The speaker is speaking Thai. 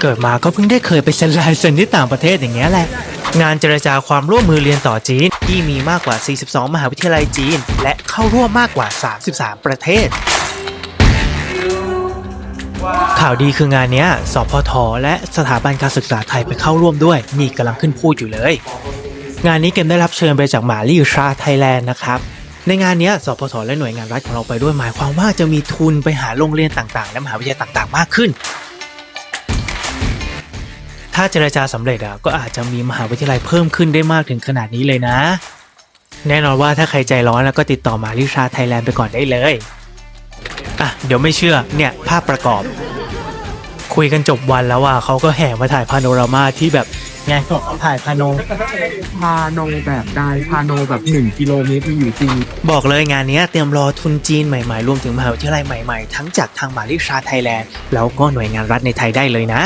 เกิดมาก็เพิ่งได้เคยไปเซ็นลายเซ็นที่ต่างประเทศอย่างเงี้ยแหละ งานเจรจาความร่วมมือเรียนต่อจีน ที่มีมากกว่า 42 มหาวิทยาลัยจีน และเข้าร่วมมากกว่า 33 ประเทศ ข่าวดีคืองานนี้สพท และสถาบันการศึกษาไทยไปเข้าร่วมด้วย นี่กำลังขึ้นพูดอยู่เลย งานนี้เกมได้รับเชิญไปจากหมาลี่ชาไทยแลนด์นะครับในงานนี้สพทและหน่วยงานรัฐของเราไปด้วยหมายความว่าจะมีทุนไปหาโรงเรียนต่างๆ และมหาวิทยาลัยต่างๆ มากขึ้น ถ้าเจรจาสำเร็จอะก็อาจจะมีมหาวิทยาลัยเพิ่มขึ้นได้มากถึงขนาดนี้เลยนะ แน่นอนว่าถ้าใครใจร้อนแล้วก็ติดต่อมาลิชาไทยแลนด์ไปก่อนได้เลยอะเดี๋ยวไม่เชื่อเนี่ยภาพประกอบ คุยกันจบวันแล้วว่าเขาก็แห่มาถ่ายพาโนรามาที่แบบไงถ่ายพาโนพาโนแบบได้พาโนแบบหนึ่งกิโลเมตรมีอยู่จริงบอกเลยงานนี้เตรียมรอทุนจีนใหม่ๆ รวมถึงมหาวิทยาลัยใหม่ๆ ทั้งจากทางมาลิชาไทยแลนด์แล้วก็หน่วยงานรัฐในไทยได้เลยนะ